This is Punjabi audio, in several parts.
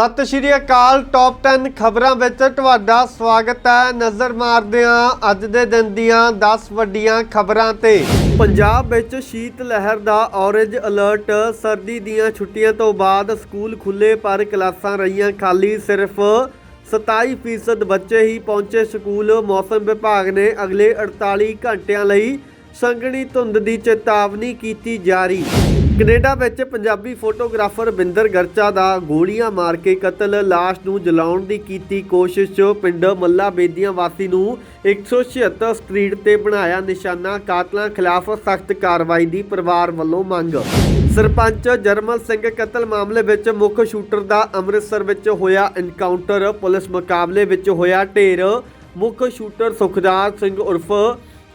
ਸਤਿ ਸ਼੍ਰੀ ਅਕਾਲ ਟੌਪ 10 ਖਬਰਾਂ ਵਿੱਚ ਤੁਹਾਡਾ ਸਵਾਗਤ ਹੈ ਨਜ਼ਰ ਮਾਰਦੇ ਹਾਂ ਅੱਜ ਦੇ ਦਿਨ ਦੀਆਂ 10 ਵੱਡੀਆਂ ਖਬਰਾਂ ਤੇ। ਪੰਜਾਬ ਵਿੱਚ ਸ਼ੀਤ ਲਹਿਰ ਦਾ ਔਰੇਂਜ ਅਲਰਟ ਸਰਦੀ ਦੀਆਂ ਛੁੱਟੀਆਂ ਤੋਂ ਬਾਅਦ ਸਕੂਲ ਖੁੱਲੇ ਪਰ ਕਲਾਸਾਂ ਰਹੀਆਂ ਖਾਲੀ, ਸਿਰਫ 27% ਬੱਚੇ ਹੀ ਪਹੁੰਚੇ ਸਕੂਲ। ਮੌਸਮ ਵਿਭਾਗ ਨੇ ਅਗਲੇ 48 ਘੰਟਿਆਂ ਲਈ ਸੰਘਣੀ ਧੁੰਦ ਦੀ ਚੇਤਾਵਨੀ ਕੀਤੀ ਜਾਰੀ। ਕੈਨੇਡਾ ਵਿੱਚ ਪੰਜਾਬੀ ਫੋਟੋਗ੍ਰਾਫਰ ਬਿੰਦਰ ਗਰਚਾ ਦਾ ਗੋਲੀਆਂ ਮਾਰ ਕੇ ਕਤਲ, ਲਾਸ਼ ਨੂੰ ਜਲਾਉਣ ਦੀ ਕੀਤੀ ਕੋਸ਼ਿਸ਼। ਪਿੰਡ ਮੱਲਾ ਬੇਦੀਆਂ ਵਾਸੀ ਨੂੰ 176 ਸਟਰੀਟ ਤੇ ਬਣਾਇਆ ਨਿਸ਼ਾਨਾ। ਕਾਤਲਾਂ ਖਿਲਾਫ ਸਖਤ ਕਾਰਵਾਈ ਦੀ ਪਰਿਵਾਰ ਵੱਲੋਂ ਮੰਗ। ਸਰਪੰਚ ਜਰਮਲ ਸਿੰਘ ਕਤਲ ਮਾਮਲੇ ਵਿੱਚ ਮੁੱਖ ਸ਼ੂਟਰ ਦਾ ਅੰਮ੍ਰਿਤਸਰ ਵਿੱਚ ਹੋਇਆ ਐਨਕਾਊਂਟਰ ਪੁਲਿਸ ਮੁਕਾਬਲੇ ਵਿੱਚ ਹੋਇਆ ਢੇਰ। ਮੁੱਖ ਸ਼ੂਟਰ ਸੁਖਦਾਰ ਸਿੰਘ ਉਰਫ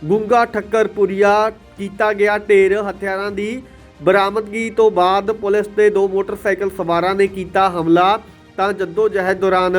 ਗੁੰਗਾ ਠੱਕਰਪੁਰੀਆ ਕੀਤਾ ਗਿਆ ਢੇਰ। ਹਥਿਆਰਾਂ ਦੀ ਬਰਾਮਦਗੀ ਤੋਂ ਬਾਅਦ ਪੁਲਿਸ ਦੇ ਦੋ ਮੋਟਰਸਾਈਕਲ ਸਵਾਰਾਂ ਨੇ ਕੀਤਾ ਹਮਲਾ। ਤਾਂ ਜੱਦੋ ਜਹਿਦ ਦੌਰਾਨ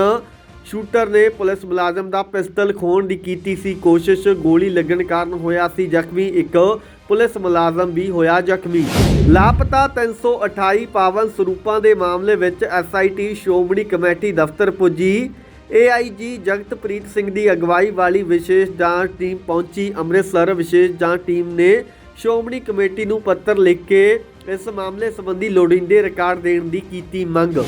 ਸ਼ੂਟਰ ਨੇ ਪੁਲਿਸ ਮੁਲਾਜ਼ਮ ਦਾ ਪਿਸਤਲ ਖੋਹਣ ਦੀ ਕੀਤੀ ਸੀ ਕੋਸ਼ਿਸ਼। ਗੋਲੀ ਲੱਗਣ ਕਾਰਨ ਹੋਇਆ ਸੀ ਜ਼ਖਮੀ। ਇੱਕ ਪੁਲਿਸ ਮੁਲਾਜ਼ਮ ਵੀ ਹੋਇਆ ਜ਼ਖਮੀ। ਲਾਪਤਾ 328 ਪਾਵਨ ਸਰੂਪਾਂ ਦੇ ਮਾਮਲੇ ਵਿੱਚ ਐਸਆਈਟੀ ਸ਼੍ਰੋਮਣੀ ਕਮੇਟੀ ਦਫ਼ਤਰ ਪੁੱਜੀ। ਏਆਈਜੀ ਜਗਤਪ੍ਰੀਤ ਸਿੰਘ ਦੀ ਅਗਵਾਈ ਵਾਲੀ ਵਿਸ਼ੇਸ਼ ਜਾਂਚ ਟੀਮ ਪਹੁੰਚੀ। ਅੰਮ੍ਰਿਤਸਰ ਵਿਸ਼ੇਸ਼ ਜਾਂਚ ਟੀਮ ਨੇ ਸ਼੍ਰੋਮਣੀ ਕਮੇਟੀ ਨੂੰ ਪੱਤਰ ਲਿਖ ਕੇ ਇਸ ਮਾਮਲੇ ਸੰਬੰਧੀ ਲੋੜੀਂਦੇ ਰਿਕਾਰਡ ਦੇਣ ਦੀ ਕੀਤੀ ਮੰਗ।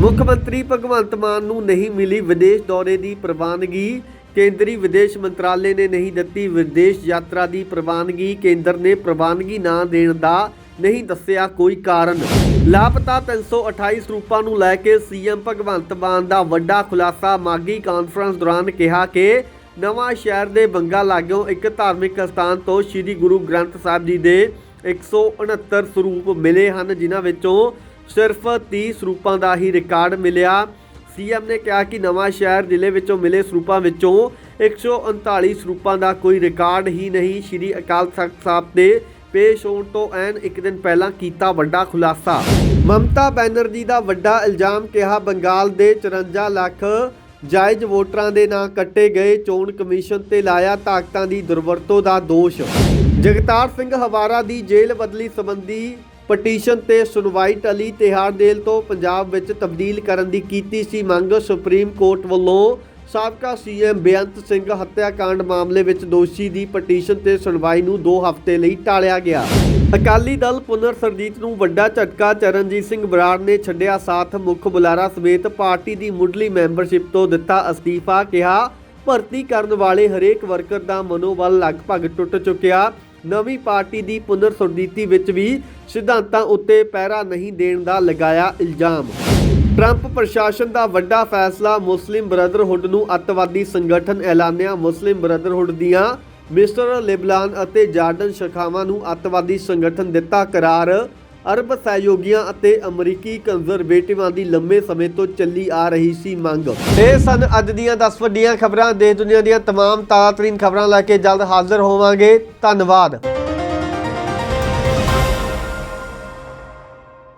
ਮੁੱਖ ਮੰਤਰੀ ਭਗਵੰਤ ਮਾਨ ਨੂੰ ਨਹੀਂ ਮਿਲੀ ਵਿਦੇਸ਼ ਦੌਰੇ ਦੀ ਪ੍ਰਵਾਨਗੀ। ਕੇਂਦਰੀ ਵਿਦੇਸ਼ ਮੰਤਰਾਲੇ ਨੇ ਨਹੀਂ ਦਿੱਤੀ ਵਿਦੇਸ਼ ਯਾਤਰਾ ਦੀ ਪ੍ਰਵਾਨਗੀ। ਕੇਂਦਰ ਨੇ ਪ੍ਰਵਾਨਗੀ ਨਾ ਦੇਣ ਦਾ ਨਹੀਂ ਦੱਸਿਆ ਕੋਈ ਕਾਰਨ। ਲਾਪਤਾ 328 ਸਰੂਪਾਂ ਨੂੰ ਲੈ ਕੇ ਸੀਐਮ ਭਗਵੰਤ ਮਾਨ ਦਾ ਵੱਡਾ ਖੁਲਾਸਾ। ਮਾਗੀ ਕਾਨਫਰੰਸ ਦੌਰਾਨ ਕਿਹਾ ਕਿ ਨਵਾਂ ਸ਼ਹਿਰ ਦੇ ਬੰਗਾ ਲਾਗਿਓਂ ਇੱਕ ਧਾਰਮਿਕ ਸਥਾਨ ਤੋਂ ਸ੍ਰੀ ਗੁਰੂ ਗ੍ਰੰਥ ਸਾਹਿਬ ਜੀ ਦੇ 169 ਸਰੂਪ ਮਿਲੇ ਹਨ, ਜਿਨ੍ਹਾਂ ਵਿੱਚੋਂ ਸਿਰਫ 30 ਸਰੂਪਾਂ ਦਾ ਹੀ ਰਿਕਾਰਡ ਮਿਲਿਆ। ਸੀਐਮ ਨੇ ਕਿਹਾ ਕਿ ਨਵਾਂ ਸ਼ਹਿਰ ਜ਼ਿਲ੍ਹੇ ਵਿੱਚੋਂ ਮਿਲੇ ਸਰੂਪਾਂ ਵਿੱਚੋਂ 139 ਸਰੂਪਾਂ ਦਾ ਕੋਈ ਰਿਕਾਰਡ ਹੀ ਨਹੀਂ। ਸ੍ਰੀ ਅਕਾਲ ਤਖਤ ਸਾਹਿਬ ਦੇ ਪੇਸ਼ ਹੋਣ ਤੋਂ ਐਨ ਇੱਕ ਦਿਨ ਪਹਿਲਾਂ ਕੀਤਾ ਵੱਡਾ ਖੁਲਾਸਾ। ਮਮਤਾ ਬੈਨਰਜੀ ਦਾ ਵੱਡਾ ਇਲਜ਼ਾਮ ਕਿਹਾ, ਬੰਗਾਲ ਦੇ 54 ਲੱਖ ਜਾਇਜ਼ ਵੋਟਰਾਂ ਦੇ ਨਾਂ ਕੱਟੇ ਗਏ, ਚੋਣ ਕਮਿਸ਼ਨ ਤੇ ਲਾਇਆ ਤਾਕਤਾਂ ਦੀ ਦੁਰਵਰਤੋਂ ਦਾ ਦੋਸ਼। ਜਗਤਾਰ ਸਿੰਘ ਹਵਾਰਾ ਦੀ ਜੇਲ੍ਹ ਬਦਲੀ ਸੰਬੰਧੀ ਪਟੀਸ਼ਨ ਤੇ ਸੁਣਵਾਈ ਟਲੀ, ਤਿਹਾੜ ਜੇਲ੍ਹ ਤੋਂ ਪੰਜਾਬ ਵਿੱਚ ਤਬਦੀਲ ਕਰਨ ਦੀ ਕੀਤੀ ਸੀ ਮੰਗ, ਸੁਪਰੀਮ ਕੋਰਟ ਵੱਲੋਂ ਸਾਬਕਾ ਸੀਐਮ ਬੇਅੰਤ ਸਿੰਘ ਹੱਤਿਆਕਾਂਡ ਮਾਮਲੇ ਵਿੱਚ ਦੋਸ਼ੀ ਦੀ ਪਟੀਸ਼ਨ ਤੇ ਸੁਣਵਾਈ ਨੂੰ 2 ਹਫ਼ਤੇ ਲਈ ਟਾਲਿਆ ਗਿਆ। ਅਕਾਲੀ ਦਲ ਪੁਨਰ ਸਰਜੀਤ ਨੂੰ ਵੱਡਾ ਝਟਕਾ ਚਰਨਜੀਤ ਸਿੰਘ ਬਰਾੜ ਨੇ ਛੱਡਿਆ ਸਾਥ। ਮੁੱਖ ਬੁਲਾਰਾ ਸਮੇਤ ਪਾਰਟੀ ਦੀ ਮੁੱਢਲੀ ਮੈਂਬਰਸ਼ਿਪ ਤੋਂ ਦਿੱਤਾ ਅਸਤੀਫਾ, ਕਿਹਾ ਭਰਤੀ ਕਰਨ ਵਾਲੇ ਹਰੇਕ ਵਰਕਰ ਦਾ ਮਨੋਬਲ ਲਗਭਗ ਟੁੱਟ ਚੁੱਕਿਆ। ਨਵੀਂ ਪਾਰਟੀ ਦੀ ਪੁਨਰ ਸੁਰਜੀਤੀ ਵਿੱਚ ਵੀ ਸਿਧਾਂਤਾਂ ਉੱਤੇ ਪਹਿਰਾ ਨਹੀਂ ਦੇਣ ਦਾ ਲਗਾਇਆ ਇਲਜ਼ਾਮ। ਟਰੰਪ ਪ੍ਰਸ਼ਾਸਨ ਦਾ ਵੱਡਾ ਫੈਸਲਾ ਮੁਸਲਿਮ ਬ੍ਰਦਰਹੁੱਡ ਨੂੰ ਅੱਤਵਾਦੀ ਸੰਗਠਨ ਐਲਾਨਿਆ। ਮੁਸਲਿਮ ਬ੍ਰਦਰਹੁੱਡ ਦੀਆਂ ਮਿਸਟਰ ਲਿਬਨਾਨ ਅਤੇ ਜਾਰਡਨ ਸ਼ਾਖਾਵਾਂ ਨੂੰ ਅੱਤਵਾਦੀ ਸੰਗਠਨ ਦਿੱਤਾ ਕਰਾਰ ਅਰਬ ਸਹਿਯੋਗੀਆਂ ਅਤੇ ਅਮਰੀਕੀ ਕੰਜ਼ਰਵੇਟਿਵਾਂ ਦੀ ਲੰਮੇ ਸਮੇਂ ਤੋਂ ਚੱਲੀ ਆ ਰਹੀ ਸੀ ਮੰਗ ਇਹ ਸਨ ਅੱਜ ਦੀਆਂ 10 ਵੱਡੀਆਂ ਖਬਰਾਂ ਦੇਸ਼ ਦੁਨੀਆ ਦੀਆਂ तमाम ਤਾਜ਼ਾਤਰੀਨ ਖਬਰਾਂ ਲੈ ਕੇ ਜਲਦ ਹਾਜ਼ਰ ਹੋਵਾਂਗੇ ਧੰਨਵਾਦ